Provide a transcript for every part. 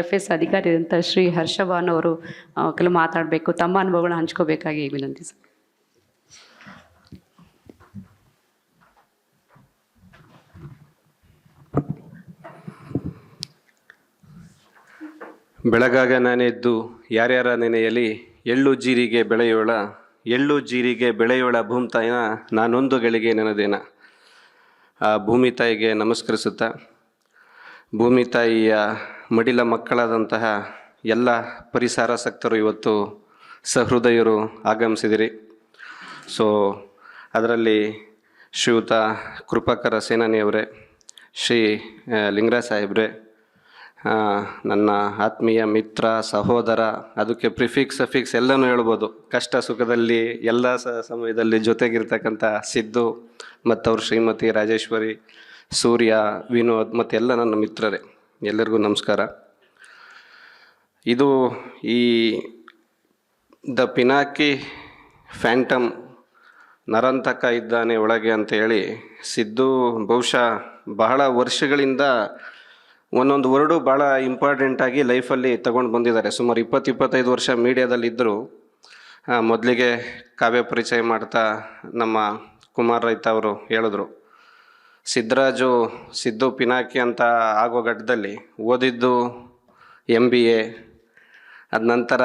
F S ಅಧಿಕಾರಿ ಅಂತ ಶ್ರೀ ಹರ್ಷಭಾನ್ ಅವರು ಕೆಲವು ಮಾತಾಡಬೇಕು, ತಮ್ಮ ಅನುಭವಗಳನ್ನ ಹಂಚ್ಕೋಬೇಕಾಗಿ ವಿನಂತಿ ಸರ್. ಬೆಳಗಾಗ ನಾನೆದ್ದು ಯಾರ್ಯಾರ ನೆನೆಯಲ್ಲಿ ಎಳ್ಳು ಜೀರಿಗೆ ಬೆಳೆಯೋಳ, ಎಳ್ಳು ಜೀರಿಗೆ ಬೆಳೆಯೋಳ ಭೂಮಿ ತಾಯಿನ ನಾನೊಂದು ಗಳಿಗೆ ನೆನದೇನ. ಆ ಭೂಮಿ ತಾಯಿಗೆ ನಮಸ್ಕರಿಸುತ್ತಾ, ಭೂಮಿ ತಾಯಿಯ ಮಡಿಲ ಮಕ್ಕಳಾದಂತಹ ಎಲ್ಲ ಪರಿಸರಾಸಕ್ತರು ಇವತ್ತು ಸಹೃದಯರು ಆಗಮಿಸಿದಿರಿ. ಸೊ ಅದರಲ್ಲಿ ಶ್ರೀಯುತ ಕೃಪಾಕರ ಸೇನಾನಿಯವರೇ, ಶ್ರೀ ಲಿಂಗರಾಜ್ ಸಾಹೇಬ್ರೆ ನನ್ನ ಆತ್ಮೀಯ ಮಿತ್ರ, ಸಹೋದರ, ಅದಕ್ಕೆ ಪ್ರಿಫಿಕ್ಸ್ ಸಫಿಕ್ಸ್ ಎಲ್ಲನೂ ಹೇಳ್ಬೋದು. ಕಷ್ಟ ಸುಖದಲ್ಲಿ, ಎಲ್ಲ ಸಮಯದಲ್ಲಿ ಜೊತೆಗಿರ್ತಕ್ಕಂಥ ಸಿದ್ದು ಮತ್ತು ಅವ್ರ ಶ್ರೀಮತಿ ರಾಜೇಶ್ವರಿ, ಸೂರ್ಯ, ವಿನೋದ್ ಮತ್ತು ಎಲ್ಲ ನನ್ನ ಮಿತ್ರರೇ. ಎಲ್ಲರಿಗೂ ನಮಸ್ಕಾರ. ಇದು ಈ ದ ಪಿನಾಕಿ ಫ್ಯಾಂಟಮ್ ನರಂತಕ ಇದ್ದಾನೆ ಒಳಗೆ ಅಂತ ಹೇಳಿ ಸಿದ್ದು ಬಹುಶಃ ಬಹಳ ವರ್ಷಗಳಿಂದ ಒಂದೊಂದು ವರ್ಡು ಭಾಳ ಇಂಪಾರ್ಟೆಂಟಾಗಿ ಲೈಫಲ್ಲಿ ತಗೊಂಡು ಬಂದಿದ್ದಾರೆ. ಸುಮಾರು ಇಪ್ಪತ್ತು, ಇಪ್ಪತ್ತೈದು ವರ್ಷ ಮೀಡಿಯಾದಲ್ಲಿದ್ದರು ಮೊದಲಿಗೆ ಕಾವ್ಯ ಪರಿಚಯ ಮಾಡ್ತಾ ನಮ್ಮ ಕುಮಾರ್ ರೈತ ಅವರು ಹೇಳಿದ್ರು. ಸಿದ್ದರಾಜು ಸಿದ್ದು ಪಿನಾಕಿ ಅಂತ ಆಗೋ ಘಟ್ಟದಲ್ಲಿ ಓದಿದ್ದು ಎಂ ಬಿ ಎ ಅದ ನಂತರ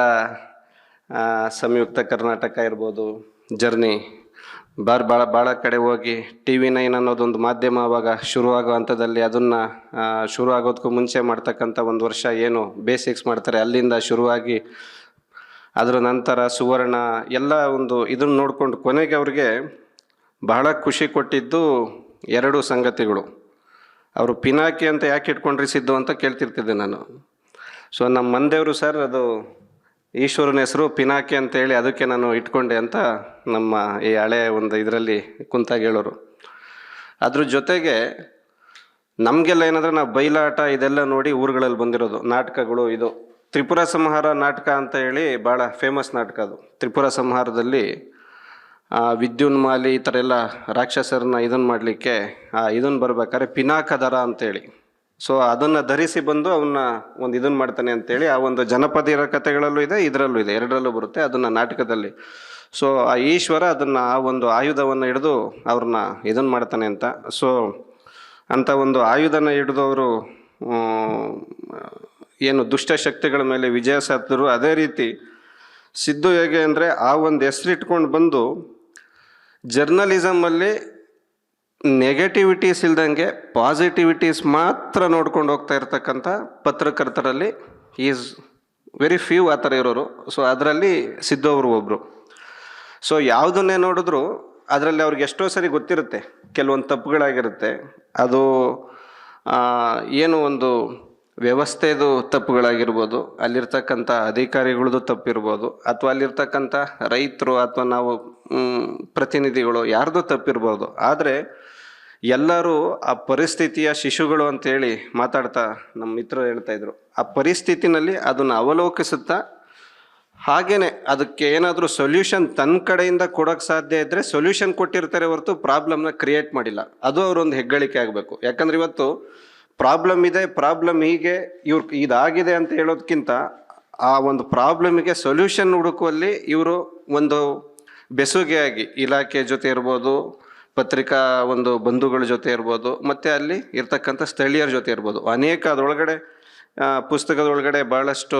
ಸಂಯುಕ್ತ ಕರ್ನಾಟಕ ಇರ್ಬೋದು, ಜರ್ನಿ. ಬಾರ್ ಭಾಳ ಭಾಳ ಕಡೆ ಹೋಗಿ ಟಿ ವಿ ನೈನ್ ಅನ್ನೋದೊಂದು ಮಾಧ್ಯಮ ಅವಾಗ ಶುರುವಾಗೋ ಹಂತದಲ್ಲಿ ಅದನ್ನು ಶುರು ಆಗೋದಕ್ಕೂ ಮುಂಚೆ ಮಾಡ್ತಕ್ಕಂಥ ಒಂದು ವರ್ಷ ಏನು ಬೇಸಿಕ್ಸ್ ಮಾಡ್ತಾರೆ. ಅಲ್ಲಿಂದ ಶುರುವಾಗಿ ಅದರ ನಂತರ ಸುವರ್ಣ, ಎಲ್ಲ ಒಂದು ಇದನ್ನು ನೋಡಿಕೊಂಡು ಕೊನೆಗೆ ಅವ್ರಿಗೆ ಬಹಳ ಖುಷಿ ಕೊಟ್ಟಿದ್ದು ಎರಡು ಸಂಗತಿಗಳು. ಅವರು ಪಿನಾಕಿ ಅಂತ ಯಾಕೆ ಇಟ್ಕೊಂಡ್ರಿ ಸಿದ್ದು ಅಂತ ಕೇಳ್ತಿರ್ತಿದ್ದೆ ನಾನು. ಸೊ ನಮ್ಮ ಮಂದೇವರು ಸರ್ ಅದು ಈಶ್ವರನ ಹೆಸರು ಪಿನಾಕಿ ಅಂತ ಹೇಳಿ ಅದಕ್ಕೆ ನಾನು ಇಟ್ಕೊಂಡೆ ಅಂತ ನಮ್ಮ ಈ ಹಳೆ ಒಂದು ಇದರಲ್ಲಿ ಕುಂತಾಗ ಹೇಳೋರು. ಅದ್ರ ಜೊತೆಗೆ ನಮಗೆಲ್ಲ ಏನಂದರೆ ನಾವು ಬಯಲಾಟ ಇದೆಲ್ಲ ನೋಡಿ ಊರುಗಳಲ್ಲಿ ಬಂದಿರೋದು. ನಾಟಕಗಳು ಇದು. ತ್ರಿಪುರ ಸಂಹಾರ ನಾಟಕ ಅಂತ ಹೇಳಿ ಭಾಳ ಫೇಮಸ್ ನಾಟಕ ಅದು. ತ್ರಿಪುರ ಸಂಹಾರದಲ್ಲಿ ವಿದ್ಯುನ್ಮಾಲಿ ಈ ಥರ ಎಲ್ಲ ರಾಕ್ಷಸರನ್ನ ಇದನ್ನು ಮಾಡಲಿಕ್ಕೆ ಇದನ್ನು ಬರ್ಬೇಕಾದ್ರೆ ಪಿನಾಕದರ ಅಂತೇಳಿ. ಸೊ ಅದನ್ನು ಧರಿಸಿ ಬಂದು ಅವನ್ನ ಒಂದು ಇದನ್ನು ಮಾಡ್ತಾನೆ ಅಂತೇಳಿ ಆ ಒಂದು ಜನಪದ ಕಥೆಗಳಲ್ಲೂ ಇದೆ, ಇದರಲ್ಲೂ ಇದೆ, ಎರಡರಲ್ಲೂ ಬರುತ್ತೆ ಅದನ್ನು ನಾಟಕದಲ್ಲಿ. ಸೊ ಆ ಈಶ್ವರ ಅದನ್ನು ಆ ಒಂದು ಆಯುಧವನ್ನು ಹಿಡಿದು ಅವ್ರನ್ನ ಇದನ್ನು ಮಾಡ್ತಾನೆ ಅಂತ. ಸೊ ಅಂಥ ಒಂದು ಆಯುಧನ ಹಿಡಿದು ಅವರು ಏನು ದುಷ್ಟಶಕ್ತಿಗಳ ಮೇಲೆ ವಿಜಯ ಸಾಧಿದ್ರು. ಅದೇ ರೀತಿ ಸಿದ್ದು ಹೇಗೆ ಅಂದರೆ ಆ ಒಂದು ಹೆಸರಿಟ್ಕೊಂಡು ಬಂದು ಜರ್ನಲಿಸಮಲ್ಲಿ ನೆಗೆಟಿವಿಟೀಸ್ ಇಲ್ದಂಗೆ ಪಾಸಿಟಿವಿಟೀಸ್ ಮಾತ್ರ ನೋಡ್ಕೊಂಡು ಹೋಗ್ತಾ ಇರ್ತಕ್ಕಂಥ ಪತ್ರಕರ್ತರಲ್ಲಿ ಈಸ್ ವೆರಿ ಫ್ಯೂ ಆ ಥರ ಇರೋರು. ಸೊ ಅದರಲ್ಲಿ ಸಿದ್ದವರು ಒಬ್ಬರು ಸೊ ಯಾವುದನ್ನೇ ನೋಡಿದ್ರು ಅದರಲ್ಲಿ ಅವ್ರಿಗೆ ಎಷ್ಟೋ ಸರಿ ಗೊತ್ತಿರುತ್ತೆ. ಕೆಲವೊಂದು ತಪ್ಪುಗಳಾಗಿರುತ್ತೆ. ಅದು ಏನು ಒಂದು ವ್ಯವಸ್ಥೆದು ತಪ್ಪುಗಳಾಗಿರ್ಬೋದು, ಅಲ್ಲಿರ್ತಕ್ಕಂಥ ಅಧಿಕಾರಿಗಳದ್ದು ತಪ್ಪಿರ್ಬೋದು, ಅಥವಾ ಅಲ್ಲಿರ್ತಕ್ಕಂಥ ರೈತರು ಅಥವಾ ನಾವು ಪ್ರತಿನಿಧಿಗಳು ಯಾರ್ದು ತಪ್ಪಿರ್ಬೋದು. ಆದರೆ ಎಲ್ಲರೂ ಆ ಪರಿಸ್ಥಿತಿಯ ಶಿಶುಗಳು ಅಂತೇಳಿ ಮಾತಾಡ್ತಾ ನಮ್ಮ ಮಿತ್ರರು ಹೇಳ್ತಾ ಇದ್ರು. ಆ ಪರಿಸ್ಥಿತಿನಲ್ಲಿ ಅದನ್ನು ಅವಲೋಕಿಸುತ್ತಾ ಹಾಗೇನೆ ಅದಕ್ಕೆ ಏನಾದರೂ ಸೊಲ್ಯೂಷನ್ ತನ್ನ ಕಡೆಯಿಂದ ಕೊಡೋಕ್ಕೆ ಸಾಧ್ಯ ಇದ್ದರೆ ಸೊಲ್ಯೂಷನ್ ಕೊಟ್ಟಿರ್ತಾರೆ ಹೊರತು ಪ್ರಾಬ್ಲಮ್ನ ಕ್ರಿಯೇಟ್ ಮಾಡಿಲ್ಲ. ಅದು ಅವರೊಂದು ಹೆಗ್ಗಳಿಕೆ ಆಗಬೇಕು. ಯಾಕಂದ್ರೆ ಇವತ್ತು ಪ್ರಾಬ್ಲಮ್ ಇದೆ, ಪ್ರಾಬ್ಲಮ್ ಹೀಗೆ, ಇವ್ರು ಇದಾಗಿದೆ ಅಂತ ಹೇಳೋದಕ್ಕಿಂತ ಆ ಒಂದು ಪ್ರಾಬ್ಲಮ್ಗೆ ಸೊಲ್ಯೂಷನ್ ಹುಡುಕುವಲ್ಲಿ ಇವರು ಒಂದು ಬೆಸುಗೆಯಾಗಿ ಇಲಾಖೆ ಜೊತೆ ಇರ್ಬೋದು, ಪತ್ರಿಕಾ ಒಂದು ಬಂಧುಗಳ ಜೊತೆ ಇರ್ಬೋದು, ಮತ್ತು ಅಲ್ಲಿ ಇರ್ತಕ್ಕಂಥ ಸ್ಥಳೀಯರ ಜೊತೆ ಇರ್ಬೋದು. ಅನೇಕ ಅದರೊಳಗಡೆ ಪುಸ್ತಕದ ಒಳಗಡೆ ಭಾಳಷ್ಟು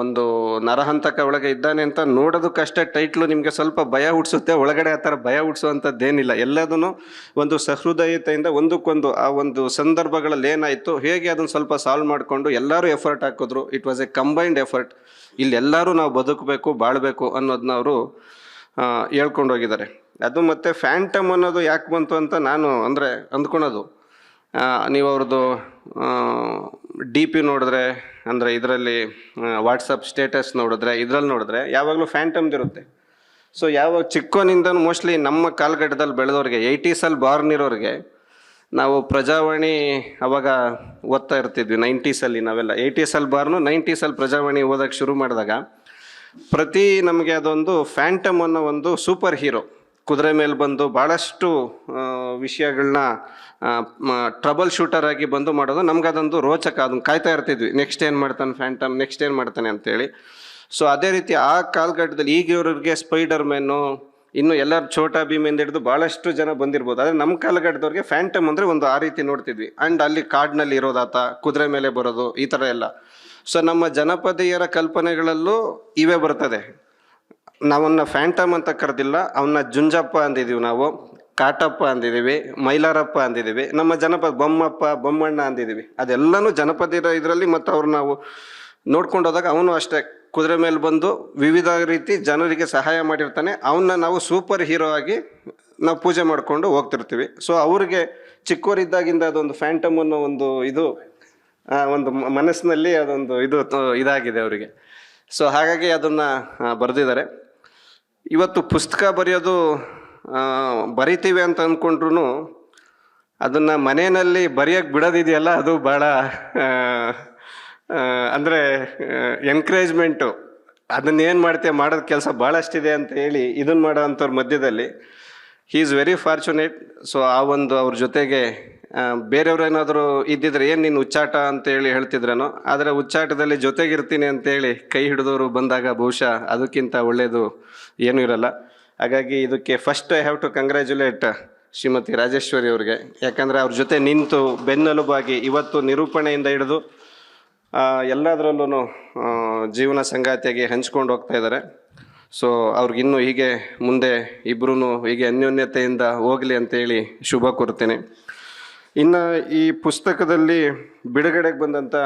ಒಂದು ನರಹಂತಕ ಒಳಗೆ ಇದ್ದಾನೆ ಅಂತ ನೋಡೋದಕ್ಕಷ್ಟೇ ಟೈಟ್ಲು ನಿಮಗೆ ಸ್ವಲ್ಪ ಭಯ ಹುಟ್ಟಿಸುತ್ತೆ ಒಳಗಡೆ ಆ ಥರ ಭಯ ಹುಟ್ಟಿಸುವಂಥದ್ದೇನಿಲ್ಲ ಎಲ್ಲದನ್ನು ಒಂದು ಸಹೃದಯತೆಯಿಂದ ಒಂದಕ್ಕೊಂದು ಆ ಒಂದು ಸಂದರ್ಭಗಳಲ್ಲಿ ಏನಾಯಿತು, ಹೇಗೆ ಅದನ್ನು ಸ್ವಲ್ಪ ಸಾಲ್ವ್ ಮಾಡಿಕೊಂಡು ಎಲ್ಲರೂ ಎಫರ್ಟ್ ಹಾಕಿದ್ರು. It was a combined effort ಇಲ್ಲಿ ಎಲ್ಲರೂ ನಾವು ಬದುಕಬೇಕು, ಬಾಳಬೇಕು ಅನ್ನೋದನ್ನ ಅವರು ಹೇಳ್ಕೊಂಡು ಹೋಗಿದ್ದಾರೆ ಅದು ಮತ್ತು ಫ್ಯಾಂಟಮ್ ಅನ್ನೋದು ಯಾಕೆ ಬಂತು ಅಂತ ನಾನು ಅಂದರೆ ಅಂದ್ಕೊಳೋದು. ನೀವು ಅವ್ರದ್ದು ಡಿ ಪಿ ನೋಡಿದ್ರೆ, ಅಂದರೆ ಇದರಲ್ಲಿ ವಾಟ್ಸಪ್ ಸ್ಟೇಟಸ್ ನೋಡಿದ್ರೆ, ಇದರಲ್ಲಿ ನೋಡಿದ್ರೆ ಯಾವಾಗಲೂ ಫ್ಯಾಂಟಮ್ದು ಇರುತ್ತೆ. ಸೊ ಯಾವಾಗ ಚಿಕ್ಕವನಿಂದ ಮೋಸ್ಟ್ಲಿ ನಮ್ಮ ಕಾಲಘಟ್ಟದಲ್ಲಿ ಬೆಳೆದವ್ರಿಗೆ ಏಯ್ಟೀಸಲ್ಲಿ ಬಾರ್ನ್ ಇರೋರಿಗೆ, ನಾವು ಪ್ರಜಾವಾಣಿ ಅವಾಗ ಓದ್ತಾ ಇರ್ತಿದ್ವಿ ನೈಂಟೀಸಲ್ಲಿ ನಾವೆಲ್ಲ. ಏಯ್ಟೀಸಲ್ಲಿ ಬಾರ್ನು ನೈಂಟೀಸಲ್ಲಿ ಪ್ರಜಾವಾಣಿ ಓದೋಕ್ಕೆ ಶುರು ಮಾಡಿದಾಗ, ಪ್ರತಿ ನಮಗೆ ಅದೊಂದು ಫ್ಯಾಂಟಮ್ ಅನ್ನೋ ಒಂದು ಸೂಪರ್ ಹೀರೋ ಕುದುರೆ ಮೇಲೆ ಬಂದು ಭಾಳಷ್ಟು ವಿಷಯಗಳನ್ನ ಟ್ರಬಲ್ ಶೂಟರ್ ಆಗಿ ಬಂದು ಮಾಡೋದು. ನಮ್ಗೆ ಅದೊಂದು ರೋಚಕ ಅದನ್ನು ಕಾಯ್ತಾ ಇರ್ತಿದ್ವಿ. ನೆಕ್ಸ್ಟ್ ಏನು ಮಾಡ್ತಾನೆ ಫ್ಯಾಂಟಮ್ ನೆಕ್ಸ್ಟ್ ಏನು ಮಾಡ್ತಾನೆ ಅಂತೇಳಿ. ಸೊ ಅದೇ ರೀತಿ ಆ ಕಾಲಘಟ್ಟದಲ್ಲಿ ಈಗಿರೋರಿಗೆ ಸ್ಪೈಡರ್ ಮ್ಯಾನು ಇನ್ನು ಎಲ್ಲರೂ ಛೋಟಾ ಭೀಮಿಂದ ಹಿಡಿದು ಭಾಳಷ್ಟು ಜನ ಬಂದಿರ್ಬೋದು. ಆದರೆ ನಮ್ಮ ಕಾಲಘಟ್ಟದವ್ರಿಗೆ ಫ್ಯಾಂಟಮ್ ಅಂದರೆ ಒಂದು ಆ ರೀತಿ ನೋಡ್ತಿದ್ವಿ. ಆ್ಯಂಡ್ ಅಲ್ಲಿ ಕಾಡಿನಲ್ಲಿ ಇರೋದಾತ ಕುದುರೆ ಮೇಲೆ ಬರೋದು, ಈ ಥರ ಎಲ್ಲ. ಸೊ ನಮ್ಮ ಜನಪದೀಯರ ಕಲ್ಪನೆಗಳಲ್ಲೂ ಇವೇ ಬರ್ತದೆ. ನಾವನ್ನ ಫ್ಯಾಂಟಮ್ ಅಂತ ಕರೆದಿಲ್ಲ, ಅವನ್ನ ಜುಂಜಪ್ಪ ಅಂದಿದ್ದೀವಿ ನಾವು. ಕಾಟಪ್ಪ ಅಂದಿದ್ದೀವಿ, ಮೈಲಾರಪ್ಪ ಅಂದಿದ್ದೀವಿ, ನಮ್ಮ ಜನಪದ ಬೊಮ್ಮಪ್ಪ, ಬೊಮ್ಮಣ್ಣ ಅಂದಿದ್ದೀವಿ. ಅದೆಲ್ಲನೂ ಇರೋ ಇದರಲ್ಲಿ ಮತ್ತು ಅವ್ರು ನಾವು ನೋಡ್ಕೊಂಡು ಹೋದಾಗ ಅವನು ಅಷ್ಟೇ. ಕುದುರೆ ಮೇಲೆ ಬಂದು ವಿವಿಧ ರೀತಿ ಜನರಿಗೆ ಸಹಾಯ ಮಾಡಿರ್ತಾನೆ. ಅವನ್ನ ನಾವು ಸೂಪರ್ ಹೀರೋ ಆಗಿ ನಾವು ಪೂಜೆ ಮಾಡಿಕೊಂಡು ಹೋಗ್ತಿರ್ತೀವಿ. ಸೊ ಅವ್ರಿಗೆ ಚಿಕ್ಕವರಿದ್ದಾಗಿಂದ ಅದೊಂದು ಫ್ಯಾಂಟಮ್ ಅನ್ನೋ ಒಂದು ಇದು ಒಂದು ಮನಸ್ಸಿನಲ್ಲಿ ಅದೊಂದು ಇದು ಇದಾಗಿದೆ ಅವರಿಗೆ. ಸೊ ಹಾಗಾಗಿ ಅದನ್ನು ಬರೆದಿದ್ದಾರೆ. ಇವತ್ತು ಪುಸ್ತಕ ಬರೆಯೋದು ಬರಿತೀವಿ ಅಂತ ಅಂದ್ಕೊಂಡ್ರು ಅದನ್ನು ಮನೆಯಲ್ಲಿ ಬರೆಯೋಕ್ಕೆ ಬಿಡೋದಿದೆಯಲ್ಲ, ಅದು ಭಾಳ ಅಂದರೆ ಎನ್ಕರೇಜ್ಮೆಂಟು ಅದನ್ನ ಏನು ಮಾಡ್ತೀಯ, ಮಾಡೋದು ಕೆಲಸ ಭಾಳಷ್ಟಿದೆ ಅಂತ ಹೇಳಿ ಇದನ್ನು ಮಾಡೋ ಅಂಥವ್ರ ಮಧ್ಯದಲ್ಲಿ he is very fortunate so ಆ ಒಂದು ಅವ್ರ ಜೊತೆಗೆ ಬೇರೆಯವ್ರೇನಾದರೂ ಇದ್ದಿದ್ರೆ ಏನು ನೀನು ಉಚ್ಚಾಟ ಅಂತೇಳಿ ಹೇಳ್ತಿದ್ರೇನೋ, ಆದರೆ ಉಚ್ಚಾಟದಲ್ಲಿ ಜೊತೆಗಿರ್ತೀನಿ ಅಂತೇಳಿ ಕೈ ಹಿಡಿದವರು ಬಂದಾಗ ಬಹುಶಃ ಅದಕ್ಕಿಂತ ಒಳ್ಳೆಯದು ಏನೂ ಇರಲ್ಲ. ಹಾಗಾಗಿ ಇದಕ್ಕೆ first I have to congratulate Shrimati Rajeshwari ಅವ್ರಿಗೆ. ಯಾಕಂದರೆ ಅವ್ರ ಜೊತೆ ನಿಂತು ಬೆನ್ನೆಲುಬಾಗಿ ಇವತ್ತು ನಿರೂಪಣೆಯಿಂದ ಹಿಡಿದು ಎಲ್ಲದರಲ್ಲೂ ಜೀವನ ಸಂಗಾತಿಯಾಗಿ ಹಂಚ್ಕೊಂಡು ಹೋಗ್ತಾ ಇದ್ದಾರೆ. ಸೊ ಅವ್ರಿಗಿನ್ನೂ ಹೀಗೆ ಮುಂದೆ ಇಬ್ಬರೂ ಹೀಗೆ ಅನ್ಯೋನ್ಯತೆಯಿಂದ ಹೋಗಲಿ ಅಂತೇಳಿ ಶುಭ ಕೋರ್ತೀನಿ. ಇನ್ನು ಈ ಪುಸ್ತಕದಲ್ಲಿ ಬಿಡುಗಡೆಗೆ ಬಂದಂಥ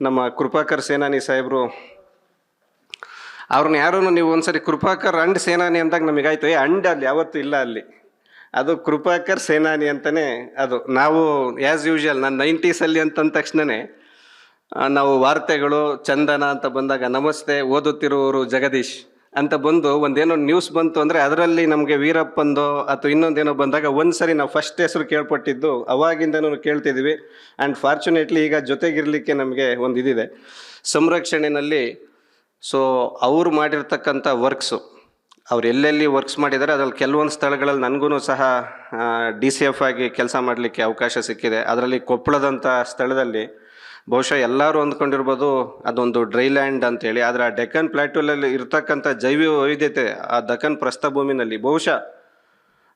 ನಮ್ಮ ಕೃಪಾಕರ್ ಸೇನಾನಿ ಸಾಹೇಬರು ಅವ್ರನ್ನ ಯಾರೂ ನೀವು ಒಂದ್ಸರಿ ಕೃಪಾಕರ್ ಅಂಡ್ ಸೇನಾನಿ ಅಂದಾಗ ನಮಗಾಯ್ತು. ಏ ಅಂಡ್ ಅಲ್ಲಿ ಯಾವತ್ತೂ ಇಲ್ಲ ಅಲ್ಲಿ. ಅದು ಕೃಪಾಕರ್ ಸೇನಾನಿ ಅಂತಲೇ ಅದು. ನಾವು ಆ್ಯಸ್ ಯೂಶುವಲ್ ನಾನು ನೈಂಟೀಸಲ್ಲಿ ಅಂತಂದ ತಕ್ಷಣವೇ ಆ, ನಾವು ವಾರ್ತೆಗಳು ಚಂದನ ಅಂತ ಬಂದಾಗ ನಮಸ್ತೆ ಓದುತ್ತಿರುವವರು ಜಗದೀಶ್ ಅಂತ ಬಂದು ಒಂದೇನೋ ನ್ಯೂಸ್ ಬಂತು ಅಂದರೆ ಅದರಲ್ಲಿ ನಮಗೆ ವೀರಪ್ಪಂದೋ ಅಥವಾ ಇನ್ನೊಂದೇನೋ ಬಂದಾಗ ಒಂದ್ಸರಿ ನಾವು ಫಸ್ಟ್ ಹೆಸರು ಕೇಳ್ಪಟ್ಟಿದ್ದು ಅವಾಗಿಂದನೂ ಕೇಳ್ತಿದ್ವಿ. ಆ್ಯಂಡ್ ಫಾರ್ಚುನೇಟ್ಲಿ ಈಗ ಜೊತೆಗಿರಲಿಕ್ಕೆ ನಮಗೆ ಒಂದು ಇದಿದೆ. ಸಂರಕ್ಷಣೆಯಲ್ಲಿ ಸೊ ಅವರು ಮಾಡಿರ್ತಕ್ಕಂಥ ವರ್ಕ್ಸು ಅವ್ರು ಎಲ್ಲೆಲ್ಲಿ ವರ್ಕ್ಸ್ ಮಾಡಿದ್ದಾರೆ ಅದರಲ್ಲಿ ಕೆಲವೊಂದು ಸ್ಥಳಗಳಲ್ಲಿ ನನಗೂ ಸಹ ಡಿ ಸಿ ಎಫ್ ಆಗಿ ಕೆಲಸ ಮಾಡಲಿಕ್ಕೆ ಅವಕಾಶ ಸಿಕ್ಕಿದೆ. ಅದರಲ್ಲಿ ಕೊಪ್ಪಳದಂಥ ಸ್ಥಳದಲ್ಲಿ ಬಹುಶಃ ಎಲ್ಲರೂ ಅಂದ್ಕೊಂಡಿರ್ಬೋದು ಅದೊಂದು ಡ್ರೈ ಲ್ಯಾಂಡ್ ಅಂತೇಳಿ. ಆದರೆ ಆ ಡೆಕ್ಕನ್ ಪ್ಲಾಟ್ಯೂಲಲ್ಲಿ ಇರ್ತಕ್ಕಂಥ ಜೈವ ವೈವಿಧ್ಯತೆ, ಆ ದಕ್ಕನ್ ಪ್ರಸ್ಥಭೂಮಿನಲ್ಲಿ ಬಹುಶಃ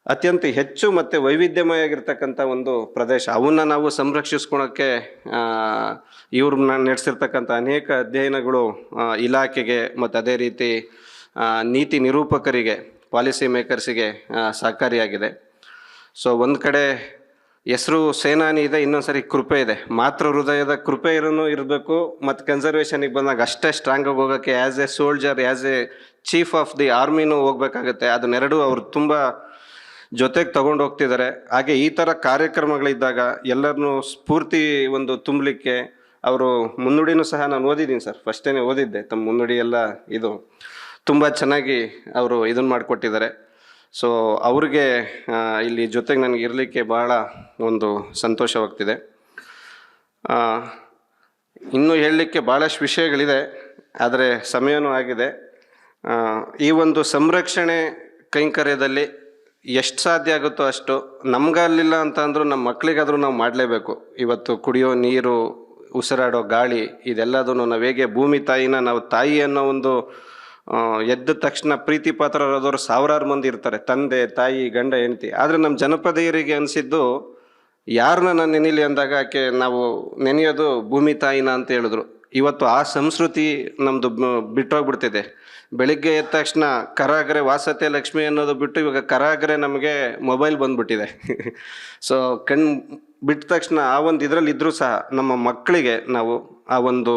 ಅತ್ಯಂತ ಹೆಚ್ಚು ಮತ್ತು ವೈವಿಧ್ಯಮಯಾಗಿರ್ತಕ್ಕಂಥ ಒಂದು ಪ್ರದೇಶ. ಅವನ್ನ ನಾವು ಸಂರಕ್ಷಿಸ್ಕೊಳಕ್ಕೆ ಇವ್ರು ನಡೆಸಿರ್ತಕ್ಕಂಥ ಅನೇಕ ಅಧ್ಯಯನಗಳು ಇಲಾಖೆಗೆ ಮತ್ತು ಅದೇ ರೀತಿ ನೀತಿ ನಿರೂಪಕರಿಗೆ, ಪಾಲಿಸಿ ಮೇಕರ್ಸಿಗೆ ಸಹಕಾರಿಯಾಗಿದೆ. ಸೊ, ಒಂದು ಕಡೆ ಹೆಸರು ಸೇನಾನಿ ಇದೆ ಇನ್ನೊಂದು ಸರಿ ಕೃಪೆ ಇದೆ. ಮಾತೃ ಹೃದಯದ ಕೃಪೆ ಇರೋನು ಇರಬೇಕು, ಮತ್ತು ಕನ್ಸರ್ವೇಷನಿಗೆ ಬಂದಾಗ ಅಷ್ಟೇ ಸ್ಟ್ರಾಂಗಾಗಿ ಹೋಗೋಕ್ಕೆ as a soldier as a chief of the ಆರ್ಮಿನೂ ಹೋಗ್ಬೇಕಾಗುತ್ತೆ. ಅದನ್ನೆರಡು ಅವರು ತುಂಬ ಜೊತೆಗೆ ತಗೊಂಡು ಹೋಗ್ತಿದ್ದಾರೆ ಹಾಗೆ ಈ ಥರ ಕಾರ್ಯಕ್ರಮಗಳಿದ್ದಾಗ ಎಲ್ಲರನ್ನೂ ಸ್ಫೂರ್ತಿ ಒಂದು ತುಂಬಲಿಕ್ಕೆ ಅವರು ಮುನ್ನುಡಿನೂ ಸಹ ನಾನು ಓದಿದ್ದೀನಿ ಸರ್. ಫಸ್ಟೇ ಓದಿದ್ದೆ ತಮ್ಮ ಮುನ್ನುಡಿ ಎಲ್ಲ ಇದು ತುಂಬ ಚೆನ್ನಾಗಿ ಅವರು ಇದನ್ನು ಮಾಡಿಕೊಟ್ಟಿದ್ದಾರೆ ಸೊ ಅವ್ರಿಗೆ ಇಲ್ಲಿ ಜೊತೆಗೆ ನನಗೆ ಇರಲಿಕ್ಕೆ ಭಾಳ ಒಂದು ಸಂತೋಷವಾಗ್ತಿದೆ. ಇನ್ನೂ ಹೇಳಲಿಕ್ಕೆ ಭಾಳಷ್ಟು ವಿಷಯಗಳಿದೆ, ಆದರೆ ಸಮಯನೂ ಆಗಿದೆ. ಈ ಒಂದು ಸಂರಕ್ಷಣೆ ಕೈಂಕರ್ಯದಲ್ಲಿ ಎಷ್ಟು ಸಾಧ್ಯ ಆಗುತ್ತೋ ಅಷ್ಟು ನಮ್ಗಲ್ಲಿಲ್ಲ ಅಂತ ಅಂದರೂ ನಮ್ಮ ಮಕ್ಕಳಿಗಾದರೂ ನಾವು ಮಾಡಲೇಬೇಕು. ಇವತ್ತು ಕುಡಿಯೋ ನೀರು, ಉಸಿರಾಡೋ ಗಾಳಿ ಇದೆಲ್ಲದೂ ನಾವು ಹೇಗೆ ಭೂಮಿ ತಾಯಿನ ನಾವು ತಾಯಿ ಅನ್ನೋ ಒಂದು ಎದ್ದ ತಕ್ಷಣ ಪ್ರೀತಿ ಪಾತ್ರರಾದವರು ಸಾವಿರಾರು ಮಂದಿ ಇರ್ತಾರೆ. ತಂದೆ, ತಾಯಿ, ಗಂಡ, ಹೆಂಡತಿ. ಆದರೆ ನಮ್ಮ ಜನಪದೀಯರಿಗೆ ಅನಿಸಿದ್ದು ಯಾರನ್ನ ನಾನು ನೆನೀಲಿ ಅಂದಾಗ ಆಕೆ ನಾವು ನೆನೆಯೋದು ಭೂಮಿ ತಾಯಿನ ಅಂತ ಹೇಳಿದ್ರು. ಇವತ್ತು ಆ ಸಂಸ್ಕೃತಿ ನಮ್ಮದು ಬಿಟ್ಟೋಗ್ಬಿಡ್ತಿದೆ ಬೆಳಿಗ್ಗೆ ಎದ್ದ ತಕ್ಷಣ ಕರಾಗರೆ ವಾಸತೆ ಲಕ್ಷ್ಮಿ ಅನ್ನೋದು ಬಿಟ್ಟು ಇವಾಗ ಕರಾಗರೆ ನಮಗೆ ಮೊಬೈಲ್ ಬಂದ್ಬಿಟ್ಟಿದೆ. ಸೊ ಕಣ್ ಬಿಟ್ಟ ತಕ್ಷಣ ಆ ಒಂದು ಇದರಲ್ಲಿ ಇದ್ದರೂ ಸಹ ನಮ್ಮ ಮಕ್ಕಳಿಗೆ ನಾವು ಆ ಒಂದು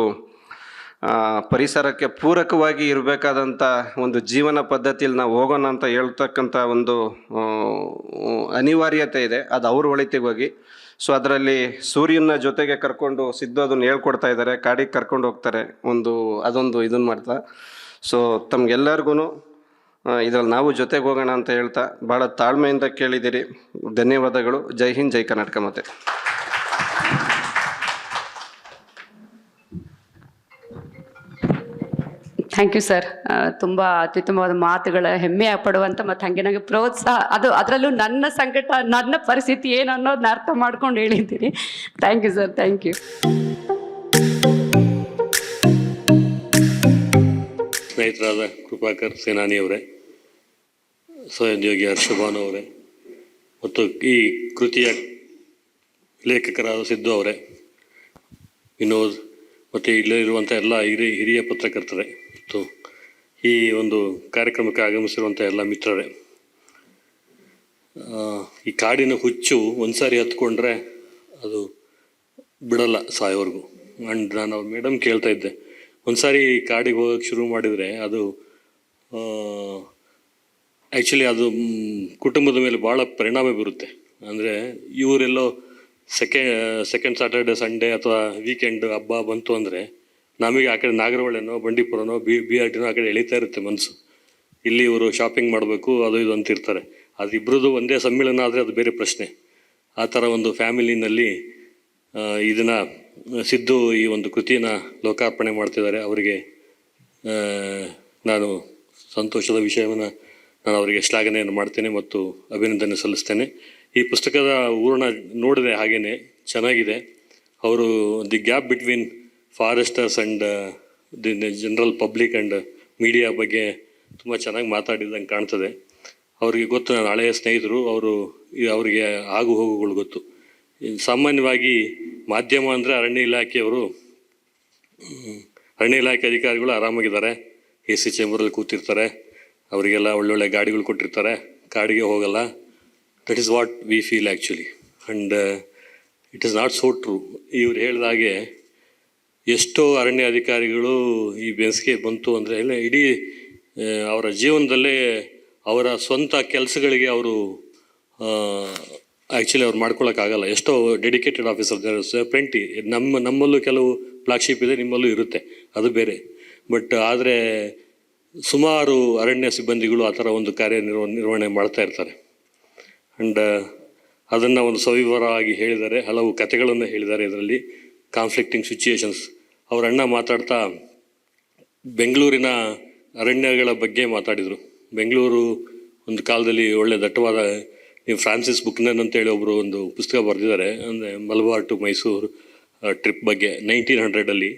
ಪರಿಸರಕ್ಕೆ ಪೂರಕವಾಗಿ ಇರಬೇಕಾದಂಥ ಒಂದು ಜೀವನ ಪದ್ಧತಿಯಲ್ಲಿ ನಾವು ಹೋಗೋಣ ಅಂತ ಹೇಳ್ತಕ್ಕಂಥ ಒಂದು ಅನಿವಾರ್ಯತೆ ಇದೆ. ಅದು ಅವ್ರ ಒಳಿತಿಗೆ ಹೋಗಿ. ಸೊ ಅದರಲ್ಲಿ ಸೂರ್ಯನ ಜೊತೆಗೆ ಕರ್ಕೊಂಡು ಸಿದ್ದು ಅದನ್ನು ಹೇಳ್ಕೊಡ್ತಾ ಇದ್ದಾರೆ. ಕಾಡಿಗೆ ಕರ್ಕೊಂಡು ಹೋಗ್ತಾರೆ. ಒಂದು, ಅದೊಂದು ಇದನ್ನು ಮಾಡ್ತಾ. ಸೊ ತಮಗೆಲ್ಲರಿಗೂ ಇದರಲ್ಲಿ ನಾವು ಜೊತೆಗೆ ಹೋಗೋಣ ಅಂತ ಹೇಳ್ತಾ ಭಾಳ ತಾಳ್ಮೆಯಿಂದ ಕೇಳಿದ್ದೀರಿ ಧನ್ಯವಾದಗಳು. ಜೈ ಹಿಂದ್, ಜೈ ಕರ್ನಾಟಕ ಮತ್ತೆ ಥ್ಯಾಂಕ್ ಯು ಸರ್ ತುಂಬ ಅತ್ಯುತ್ತಮವಾದ ಮಾತುಗಳ ಹೆಮ್ಮೆ ಪಡುವಂಥ ಮತ್ತು ಹಾಗೆ ನನಗೆ ಪ್ರೋತ್ಸಾಹ, ಅದು ಅದರಲ್ಲೂ ನನ್ನ ಸಂಕಟ, ನನ್ನ ಪರಿಸ್ಥಿತಿ ಏನು ಅನ್ನೋದನ್ನ ಅರ್ಥ ಮಾಡ್ಕೊಂಡು ಹೇಳಿದ್ದೀರಿ. Thank you sir thank you ಸ್ನೇಹಿತರಾದ Krupakar ಸೇನಾನಿಯವರೇ ಸಹೋದ್ಯೋಗಿ ಹರ್ಷಭಾನು ಅವರೇ, ಮತ್ತು ಈ ಕೃತಿಯ ಲೇಖಕರಾದ ಸಿದ್ದು ಅವರೇ, ವಿನೋದ್ ಮತ್ತು ಇಲ್ಲಿರುವಂಥ ಎಲ್ಲ ಹಿರಿಯ ಹಿರಿಯ ಪತ್ರಕರ್ತರೇ, ಮತ್ತು ಈ ಒಂದು ಕಾರ್ಯಕ್ರಮಕ್ಕೆ ಆಗಮಿಸಿರುವಂಥ ಎಲ್ಲ ಮಿತ್ರರೇ ಈ ಕಾಡಿನ ಹುಚ್ಚು ಒಂದು ಸಾರಿ ಹತ್ಕೊಂಡ್ರೆ ಅದು ಬಿಡಲ್ಲ ಸಾಯೋವರೆಗೂ. ಆ್ಯಂಡ್ ನಾನು ಅವ್ರ ಮೇಡಮ್ ಕೇಳ್ತಾ ಇದ್ದೆ ಒಂದು ಸಾರಿ ಕಾಡಿಗೆ ಹೋಗೋಕ್ಕೆ ಶುರು ಮಾಡಿದರೆ ಅದು ಆ್ಯಕ್ಚುಲಿ ಅದು ಕುಟುಂಬದ ಮೇಲೆ ಭಾಳ ಪರಿಣಾಮ ಬೀರುತ್ತೆ. ಅಂದರೆ ಇವರೆಲ್ಲೋ ಸೆಕೆ ಸೆಕೆಂಡ್ ಸಾಟರ್ಡೆ ಸಂಡೇ ಅಥವಾ ವೀಕೆಂಡ್ ಹಬ್ಬ ಬಂತು ಅಂದರೆ ನಮಗೆ ಆ ಕಡೆ ನಾಗರಹೊಳೆನೋ, ಬಂಡೀಪುರನೋ, ಬಿ ಬಿ ಆರ್ ಟಿನೋ ಆ ಕಡೆ ಎಳಿತಾ ಇರುತ್ತೆ ಮನಸ್ಸು ಇಲ್ಲಿ ಇವರು ಶಾಪಿಂಗ್ ಮಾಡಬೇಕು, ಅದು ಇದು ಅಂತಿರ್ತಾರೆ ಅದು ಇಬ್ಬರದ್ದು ಒಂದೇ ಸಮ್ಮಿಳನ ಆದರೆ ಅದು ಬೇರೆ ಪ್ರಶ್ನೆ. ಆ ಥರ ಒಂದು ಫ್ಯಾಮಿಲಿನಲ್ಲಿ ಇದನ್ನು ಸಿದ್ದು ಈ ಒಂದು ಕೃತಿಯನ್ನು ಲೋಕಾರ್ಪಣೆ ಮಾಡ್ತಿದ್ದಾರೆ. ಅವರಿಗೆ ನಾನು ಸಂತೋಷದ ವಿಷಯವನ್ನು ನಾನು ಅವರಿಗೆ ಶ್ಲಾಘನೆಯನ್ನು ಮಾಡ್ತೇನೆ ಮತ್ತು ಅಭಿನಂದನೆ ಸಲ್ಲಿಸ್ತೇನೆ. ಈ ಪುಸ್ತಕದ ಊರಣ ನೋಡಿದೆ ಹಾಗೇ ಚೆನ್ನಾಗಿದೆ. ಅವರು the gap between foresters and the general public and media ಬಗ್ಗೆ ತುಂಬ ಚೆನ್ನಾಗಿ ಮಾತಾಡಿದಂಗೆ ಕಾಣ್ತದೆ. ಅವರಿಗೆ ಗೊತ್ತು, ನಾನು ಹಳೆಯ ಸ್ನೇಹಿತರು, ಅವರು ಅವರಿಗೆ ಆಗು ಹೋಗುಗಳು ಗೊತ್ತು. ಸಾಮಾನ್ಯವಾಗಿ ಮಾಧ್ಯಮ ಅಂದರೆ ಅರಣ್ಯ ಇಲಾಖೆಯವರು ಅರಣ್ಯ ಇಲಾಖೆ ಅಧಿಕಾರಿಗಳು ಆರಾಮಾಗಿದ್ದಾರೆ. ಎ ಸಿ ಚೇಂಬರಲ್ಲಿ ಕೂತಿರ್ತಾರೆ. ಅವರಿಗೆಲ್ಲ ಒಳ್ಳೊಳ್ಳೆ ಗಾಡಿಗಳು ಕೊಟ್ಟಿರ್ತಾರೆ. ಕಾಡಿಗೆ ಹೋಗಲ್ಲ. That is what we feel actually and it is not so true ಇವ್ರು ಹೇಳಿದಾಗೆ ಎಷ್ಟೋ ಅರಣ್ಯ ಅಧಿಕಾರಿಗಳು ಈ ಬೇಸಿಗೆ ಬಂತು ಅಂದರೆ ಎಲ್ಲ ಇಡೀ ಅವರ ಜೀವನದಲ್ಲೇ ಅವರ ಸ್ವಂತ ಕೆಲಸಗಳಿಗೆ ಅವರು ಆ್ಯಕ್ಚುಲಿ ಅವ್ರು ಮಾಡ್ಕೊಳ್ಳೋಕ್ಕಾಗಲ್ಲ ಎಷ್ಟೋ ಡೆಡಿಕೇಟೆಡ್ ಆಫೀಸರ್ ಪ್ಲೆಂಟಿ ನಮ್ಮ, ನಮ್ಮಲ್ಲೂ ಕೆಲವು ಫ್ಲಾಗ್ಶಿಪ್ ಇದೆ, ನಿಮ್ಮಲ್ಲೂ ಇರುತ್ತೆ. ಅದು ಬೇರೆ. ಬಟ್ ಆದರೆ ಸುಮಾರು ಅರಣ್ಯ ಸಿಬ್ಬಂದಿಗಳು ಆ ಥರ ಒಂದು ಕಾರ್ಯ ನಿರ್ವ ನಿರ್ವಹಣೆ ಮಾಡ್ತಾ ಇರ್ತಾರೆ. ಆ್ಯಂಡ್ ಅದನ್ನು ಒಂದು ಸವಿವರವಾಗಿ ಹೇಳಿದ್ದಾರೆ. ಹಲವು ಕಥೆಗಳನ್ನು ಹೇಳಿದ್ದಾರೆ ಇದರಲ್ಲಿ. ಕಾನ್ಫ್ಲಿಕ್ಟಿಂಗ್ ಸಿಚುಯೇಷನ್ಸ್ ಅವ್ರ ಅಣ್ಣ ಮಾತಾಡ್ತಾ ಬೆಂಗಳೂರಿನ ಅರಣ್ಯಗಳ ಬಗ್ಗೆ ಮಾತಾಡಿದರು. ಬೆಂಗಳೂರು ಒಂದು ಕಾಲದಲ್ಲಿ ಒಳ್ಳೆ ದಟ್ಟವಾದ ನೀವು ಫ್ರಾನ್ಸಿಸ್ ಬುಕ್ನನ್ ಅಂತೇಳಿ ಒಬ್ಬರು ಒಂದು ಪುಸ್ತಕ ಬರೆದಿದ್ದಾರೆ, ಅಂದರೆ ಮಲಬಾರ್ ಟು ಮೈಸೂರು ಟ್ರಿಪ್ ಬಗ್ಗೆ nineteen ಹಂಡ್ರೆಡಲ್ಲಿ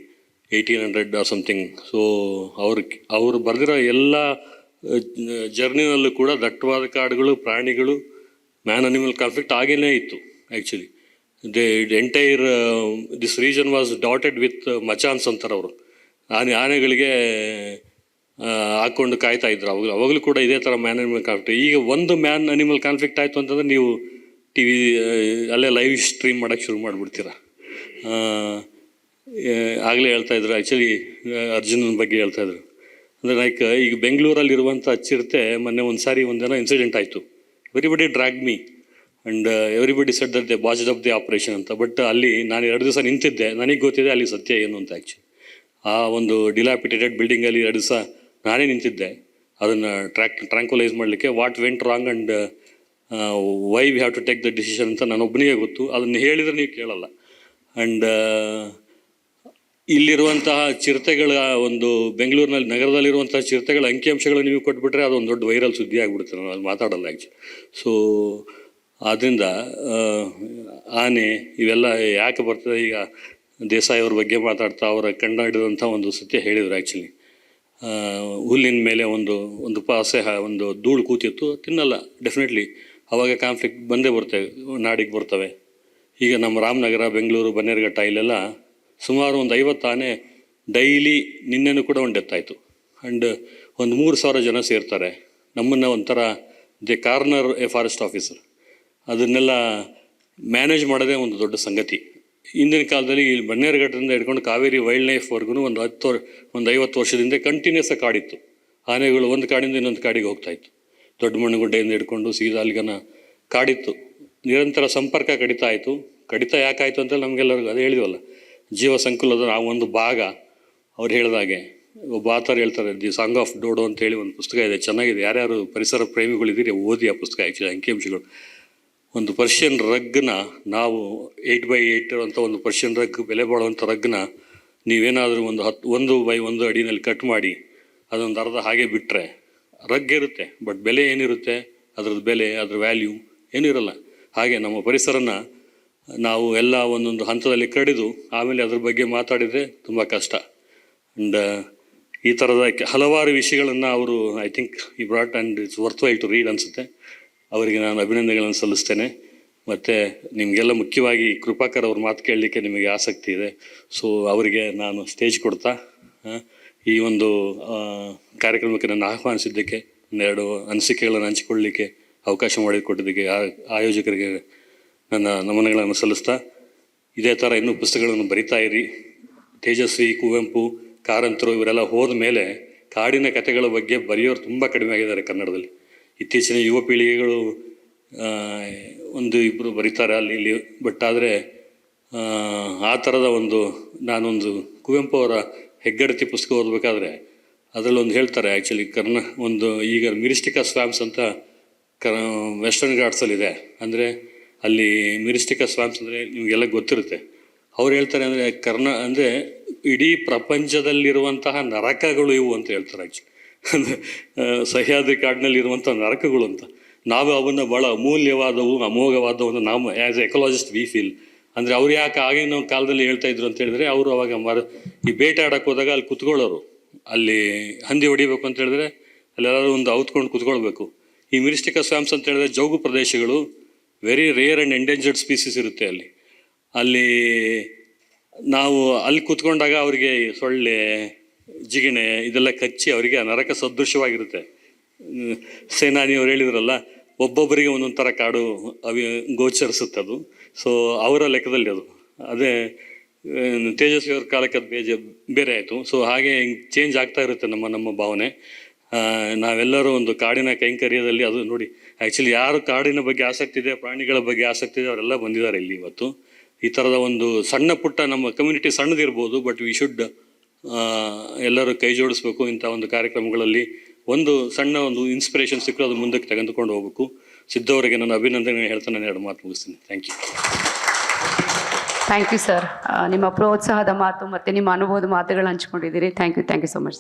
eighteen hundred or something so ಅವ್ರ, ಅವರು ಬರೆದಿರೋ ಎಲ್ಲ ಜರ್ನಿನಲ್ಲೂ ಕೂಡ ದಟ್ಟವಾದ ಕಾಡುಗಳು, ಪ್ರಾಣಿಗಳು ಮ್ಯಾನ್ ಅನಿಮಲ್ ಕಾನ್ಫ್ಲಿಕ್ಟ್ ಆಗೇನೇ ಇತ್ತು actually the entire this region was dotted with machans ಅಂತಾರೆ ಅವರು ಆನೆ, ಆನೆಗಳಿಗೆ ಆ, ಹಾಕ್ಕೊಂಡು ಕಾಯ್ತಾ ಇದ್ರು. ಅವಾಗ ಅವಾಗಲೂ ಕೂಡ ಇದೇ ಥರ ಮ್ಯಾನ್ ಅನಿಮಲ್ ಕಾನ್ಫ್ಲಿಕ್ಟ್ ಈಗ ಒಂದು ಮ್ಯಾನ್ ಅನಿಮಲ್ ಕಾನ್ಫ್ಲಿಕ್ಟ್ ಆಯಿತು ಅಂತಂದ್ರೆ ನೀವು ಟಿ ವಿ ಅಲ್ಲೇ ಲೈವ್ ಸ್ಟ್ರೀಮ್ ಮಾಡೋಕ್ಕೆ ಶುರು ಮಾಡಿಬಿಡ್ತೀರ. ಆಗಲೇ ಹೇಳ್ತಾ ಇದ್ರು. ಆ್ಯಕ್ಚುಲಿ ಅರ್ಜುನನ ಬಗ್ಗೆ ಹೇಳ್ತಾ ಇದ್ರು. ಅಂದರೆ ಲೈಕ್ ಈಗ ಬೆಂಗಳೂರಲ್ಲಿ ಇರುವಂಥ ಅಚ್ಚಿರುತ್ತೆ. ಮೊನ್ನೆ ಒಂದು ಸಾರಿ ಒಂದೇನೋ ಇನ್ಸಿಡೆಂಟ್ ಆಯಿತು everybody drag me and everybody said that they boss of the operation ಅಂತ. ಬಟ್ ಅಲ್ಲಿ ನಾನು ಎರಡು ದಿವಸ ನಿಂತಿದ್ದೆ. ನನಗೆ ಗೊತ್ತಿದೆ ಅಲ್ಲಿ ಸತ್ಯ ಏನು ಅಂತ ಆ್ಯಕ್ಚುಲಿ ಆ ಒಂದು ಡಿಲಾಪಿಟೇಟೆಡ್ ಬಿಲ್ಡಿಂಗಲ್ಲಿ ಎರಡು ದಿವಸ ನಾನೇ ನಿಂತಿದ್ದೆ. ಅದನ್ನು ಟ್ರ್ಯಾಕ್, ಟ್ರ್ಯಾಂಕ್ವಲೈಸ್ ಮಾಡಲಿಕ್ಕೆ what went wrong and why we have to take the decision ಅಂತ ನಾನೊಬ್ಬನಿಗೆ ಗೊತ್ತು. ಅದನ್ನು ಹೇಳಿದರೆ ನೀವು ಕೇಳಲ್ಲ. ಆ್ಯಂಡ್ ಇಲ್ಲಿರುವಂತಹ ಚಿರತೆಗಳ ಒಂದು ಬೆಂಗಳೂರಿನಲ್ಲಿ, ನಗರದಲ್ಲಿರುವಂತಹ ಚಿರತೆಗಳ ಅಂಕಿಅಂಶಗಳು ನೀವು ಕೊಟ್ಬಿಟ್ರೆ ಅದೊಂದು ದೊಡ್ಡ ವೈರಲ್ ಸುದ್ದಿ ಆಗಿಬಿಡುತ್ತೆ. ನಾನು ಅಲ್ಲಿ ಮಾತಾಡಲ್ಲ ಆ್ಯಕ್ಚುಲಿ ಸೊ ಆದ್ದರಿಂದ ಆನೆ ಇವೆಲ್ಲ ಯಾಕೆ ಬರ್ತದೆ? ಈಗ ದೇಸಾಯಿ ಅವ್ರ ಬಗ್ಗೆ ಮಾತಾಡ್ತಾ, ಅವರ ಕಂಡು ಒಂದು ಸತ್ಯ ಹೇಳಿದರು ಆ್ಯಕ್ಚುಲಿ ಹುಲ್ಲಿನ ಮೇಲೆ ಒಂದು ಒಂದು ಪಾಸೆ ಒಂದು ಧೂಳು ಕೂತಿತ್ತು, ತಿನ್ನಲ್ಲ ಡೆಫಿನೆಟ್ಲಿ ಅವಾಗ ಕಾನ್ಫ್ಲಿಕ್ಟ್ ಬಂದೇ ಬರ್ತವೆ ನಾಡಿಗೆ ಬರ್ತವೆ. ಈಗ ನಮ್ಮ ರಾಮನಗರ, ಬೆಂಗಳೂರು, ಬನ್ನೇರುಘಟ್ಟ ಇಲ್ಲೆಲ್ಲ ಸುಮಾರು ಒಂದು ಐವತ್ತು ಆನೆ ಡೈಲಿ ನಿನ್ನೆನೂ ಕೂಡ ಒಂದು ಡೆತ್ ಆಯಿತು ಆ್ಯಂಡ್ ಒಂದು ಮೂರು ಸಾವಿರ ಜನ ಸೇರ್ತಾರೆ. ನಮ್ಮನ್ನು ಒಂಥರ the corner a forest officer ಅದನ್ನೆಲ್ಲ ಮ್ಯಾನೇಜ್ ಮಾಡೋದೇ ಒಂದು ದೊಡ್ಡ ಸಂಗತಿ. ಹಿಂದಿನ ಕಾಲದಲ್ಲಿ ಈ ಬನ್ನೇರುಘಟ್ಟದಿಂದ ಹಿಡ್ಕೊಂಡು ಕಾವೇರಿ ವೈಲ್ಡ್ ಲೈಫ್ವರೆಗೂ ಒಂದು ಹತ್ತು ಒಂದು ಐವತ್ತು ವರ್ಷದಿಂದ ಕಂಟಿನ್ಯೂಸ್ ಆಗಿ ಕಾಡಿತ್ತು. ಆನೆಗಳು ಒಂದು ಕಾಡಿಂದ ಇನ್ನೊಂದು ಕಾಡಿಗೆ ಹೋಗ್ತಾ ಇತ್ತು. ದೊಡ್ಡ ಮಣ್ಣುಗುಡ್ಡೆಯಿಂದ ಹಿಡ್ಕೊಂಡು ಸೀದಾ ಅಲ್ಲಿಗನ ಕಾಡಿತ್ತು. ನಿರಂತರ ಸಂಪರ್ಕ ಕಡಿತಾ ಆಯಿತು ಕಡಿತ ಯಾಕಾಯಿತು ಅಂತ ನಮಗೆಲ್ಲರಿಗೂ ಅದು ಹೇಳಿದ್ವಲ್ಲ. ಜೀವ ಸಂಕುಲದ ಆ ಒಂದು ಭಾಗ, ಅವ್ರು ಹೇಳಿದಾಗೆ ಒಬ್ಬ ಆಥರ್ ಹೇಳ್ತಾರೆ ದಿ ಸಾಂಗ್ ಆಫ್ ಡೋಡೋ ಅಂತೇಳಿ ಒಂದು ಪುಸ್ತಕ ಇದೆ. ಚೆನ್ನಾಗಿದೆ. ಯಾರ್ಯಾರು ಪರಿಸರ ಪ್ರೇಮಿಗಳಿದ್ದೀರಿ ಓದಿ ಆ ಪುಸ್ತಕ ಆ್ಯಕ್ಚುಲಿ ಅಂಕಿಅಂಶಗಳು ಒಂದು ಪರ್ಷಿಯನ್ ರಗ್ನ ನಾವು ಏಯ್ಟ್ ಬೈ ಏಯ್ಟ್ ಅಂತ ಒಂದು ಪರ್ಷಿಯನ್ ರಗ್ ಬೆಲೆ ಬಾಳುವಂಥ ರಗ್ನ ನೀವೇನಾದರೂ ಒಂದು ಹತ್ತು ಒಂದು ಬೈ ಒಂದು ಅಡಿನಲ್ಲಿ ಕಟ್ ಮಾಡಿ, ಅದೊಂದು ಅರ್ಧ ಹಾಗೆ ಬಿಟ್ಟರೆ ರಗ್ ಇರುತ್ತೆ ಬಟ್ ಬೆಲೆ ಏನಿರುತ್ತೆ, ಅದ್ರದ್ದು ಬೆಲೆ, ಅದ್ರ ವ್ಯಾಲ್ಯೂ ಏನೂ ಇರಲ್ಲ. ಹಾಗೆ ನಮ್ಮ ಪರಿಸರನ ನಾವು ಎಲ್ಲ ಒಂದೊಂದು ಹಂತದಲ್ಲಿ ಕಡಿದು ಆಮೇಲೆ ಅದ್ರ ಬಗ್ಗೆ ಮಾತಾಡಿದರೆ ತುಂಬ ಕಷ್ಟ. ಆ್ಯಂಡ್ ಈ ಥರದ ಹಲವಾರು ವಿಷಯಗಳನ್ನು ಅವರು ಐ ಥಿಂಕ್ ಈ brought and it's worth while to read ಅನಿಸುತ್ತೆ. ಅವರಿಗೆ ನಾನು ಅಭಿನಂದನೆಗಳನ್ನು ಸಲ್ಲಿಸ್ತೇನೆ. ಮತ್ತು ನಿಮಗೆಲ್ಲ ಮುಖ್ಯವಾಗಿ ಕೃಪಾಕರ್ ಅವ್ರ ಮಾತು ಕೇಳಲಿಕ್ಕೆ ನಿಮಗೆ ಆಸಕ್ತಿ ಇದೆ. ಸೊ ಅವರಿಗೆ ನಾನು ಸ್ಟೇಜ್ ಕೊಡ್ತಾ ಈ ಒಂದು ಕಾರ್ಯಕ್ರಮಕ್ಕೆ ನನ್ನ ಆಹ್ವಾನಿಸಿದ್ದಕ್ಕೆ ಒಂದೆರಡು ಅನಿಸಿಕೆಗಳನ್ನು ಹಂಚಿಕೊಳ್ಳಲಿಕ್ಕೆ ಅವಕಾಶ ಮಾಡಿಕೊಟ್ಟಿದ್ದಕ್ಕೆ ಆಯೋಜಕರಿಗೆ ನನ್ನ ನಮನಗಳನ್ನು ಸಲ್ಲಿಸ್ತಾ, ಇದೇ ಥರ ಇನ್ನೂ ಪುಸ್ತಕಗಳನ್ನು ಬರಿತಾ ಇರಿ. ತೇಜಸ್ವಿ, ಕುವೆಂಪು, ಕಾರಂತರು, ಇವರೆಲ್ಲ ಹೋದ ಮೇಲೆ ಕಾಡಿನ ಕಥೆಗಳ ಬಗ್ಗೆ ಬರೆಯೋರು ತುಂಬ ಕಡಿಮೆ ಆಗಿದ್ದಾರೆ ಕನ್ನಡದಲ್ಲಿ. ಇತ್ತೀಚಿನ ಯುವ ಪೀಳಿಗೆಗಳು ಒಂದು ಇಬ್ಬರು ಬರೀತಾರೆ ಅಲ್ಲಿ, ಇಲ್ಲಿ. ಬಟ್ ಆದರೆ, ಆ ಥರದ ಒಂದು, ನಾನೊಂದು ಕುವೆಂಪು ಅವರ ಹೆಗ್ಗಡತಿ ಪುಸ್ತಕ ಓದಬೇಕಾದ್ರೆ ಅದರಲ್ಲೊಂದು ಹೇಳ್ತಾರೆ ಆ್ಯಕ್ಚುಲಿ ಕರ್ನ, ಒಂದು ಈಗ ಮಿರಿಸ್ಟಿಕಾ ಸ್ವಾಮ್ಸ್ ಅಂತ ಕ ವೆಸ್ಟರ್ನ್ ಘಾಟ್ಸಲ್ಲಿದೆ ಅಂದರೆ ಅಲ್ಲಿ ಮಿರಿಸ್ಟಿಕಾ ಸ್ವಾಮ್ಸ್ ಅಂದರೆ ನಿಮಗೆಲ್ಲ ಗೊತ್ತಿರುತ್ತೆ. ಅವ್ರು ಹೇಳ್ತಾರೆ ಅಂದರೆ ಕರ್ನ, ಅಂದರೆ ಇಡೀ ಪ್ರಪಂಚದಲ್ಲಿರುವಂತಹ ನರಕಗಳು ಇವು ಅಂತ ಹೇಳ್ತಾರೆ ಆ್ಯಕ್ಚುಲಿ ಸಹ್ಯಾದ್ರಿ ಕಾಡಿನಲ್ಲಿ ಇರುವಂಥ ನರಕಗಳು ಅಂತ. ನಾವು ಅವನ್ನ ಭಾಳ ಅಮೂಲ್ಯವಾದವು, ಅಮೋಘವಾದವು ಅಂತ ನಾವು ಆ್ಯಸ್ ಎಕಲಾಜಿಸ್ಟ್ ವಿ ಫೀಲ್ ಅಂದರೆ ಅವ್ರು ಯಾಕೆ ಆಗಿನ ಕಾಲದಲ್ಲಿ ಹೇಳ್ತಾ ಇದ್ರು ಅಂತ ಹೇಳಿದ್ರೆ, ಅವರು ಅವಾಗ ಮರ, ಈ ಬೇಟೆ ಆಡಕ್ಕೆ ಹೋದಾಗ ಅಲ್ಲಿ ಕುತ್ಕೊಳ್ಳೋರು. ಅಲ್ಲಿ ಹಂದಿ ಹೊಡಿಬೇಕು ಅಂತ ಹೇಳಿದ್ರೆ ಅಲ್ಲೆಲ್ಲರೂ ಒಂದು ಔತ್ಕೊಂಡು ಕುತ್ಕೊಳ್ಬೇಕು. ಈ ಮಿರಿಸ್ಟಿಕ ಸ್ವಾಮ್ಸ್ ಅಂತ ಹೇಳಿದ್ರೆ ಜೌಗು ಪ್ರದೇಶಗಳು very rare and endangered species ಇರುತ್ತೆ ಅಲ್ಲಿ. ಅಲ್ಲಿ ನಾವು ಅಲ್ಲಿ ಕುತ್ಕೊಂಡಾಗ ಅವರಿಗೆ ಸೊಳ್ಳೆ ಜಿಗಿಣೆ, ಇದೆಲ್ಲ ಕಚ್ಚಿ ಅವರಿಗೆ ನರಕ ಸದೃಶವಾಗಿರುತ್ತೆ. ಸೇನಾನಿಯವರು ಹೇಳಿದ್ರಲ್ಲ, ಒಬ್ಬೊಬ್ಬರಿಗೆ ಒಂದೊಂದು ಥರ ಕಾಡು ಅವಿ, ಗೋಚರಿಸುತ್ತೆ ಅದು. ಸೊ ಅವರ ಲೆಕ್ಕದಲ್ಲಿ ಅದು. ಅದೇ ತೇಜಸ್ವಿ ಅವ್ರ ಕಾಲಕ್ಕೆ ಅದು ಬೇಜ, ಬೇರೆ ಆಯಿತು. ಸೊ ಹಾಗೆ ಚೇಂಜ್ ಆಗ್ತಾ ಇರುತ್ತೆ ನಮ್ಮ ನಮ್ಮ ಭಾವನೆ. ನಾವೆಲ್ಲರೂ ಒಂದು ಕಾಡಿನ ಕೈಂಕರ್ಯದಲ್ಲಿ ಅದು ನೋಡಿ ಆ್ಯಕ್ಚುಲಿ ಯಾರು ಕಾಡಿನ ಬಗ್ಗೆ ಆಸಕ್ತಿ ಇದೆ, ಪ್ರಾಣಿಗಳ ಬಗ್ಗೆ ಆಸಕ್ತಿ ಇದೆ, ಅವರೆಲ್ಲ ಬಂದಿದ್ದಾರೆ ಇಲ್ಲಿ ಇವತ್ತು. ಈ ಥರದ ಒಂದು ಸಣ್ಣ ಪುಟ್ಟ ನಮ್ಮ ಕಮ್ಯುನಿಟಿ ಸಣ್ಣದಿರ್ಬೋದು ಬಟ್ ವಿ ಶುಡ್ ಎಲ್ಲರೂ ಕೈ ಜೋಡಿಸ್ಬೇಕು ಇಂಥ ಒಂದು ಕಾರ್ಯಕ್ರಮಗಳಲ್ಲಿ ಒಂದು ಸಣ್ಣ ಒಂದು ಇನ್ಸ್ಪಿರೇಷನ್ ಸಿಕ್ಕರೆ ಅದು ಮುಂದಕ್ಕೆ ತೆಗೆದುಕೊಂಡು ಹೋಗ್ಬೇಕು. ಸಿದ್ದವರಿಗೆ ನಾನು ಅಭಿನಂದನೆ ಹೇಳ್ತಾ ನಾನು ಎರಡು ಮಾತು ಮುಗಿಸ್ತೀನಿ. Thank you thank you sir ನಿಮ್ಮ ಪ್ರೋತ್ಸಾಹದ ಮಾತು ಮತ್ತು ನಿಮ್ಮ ಅನುಭವದ ಮಾತುಗಳು ಹಂಚ್ಕೊಂಡಿದ್ದೀರಿ. Thank you thank you so much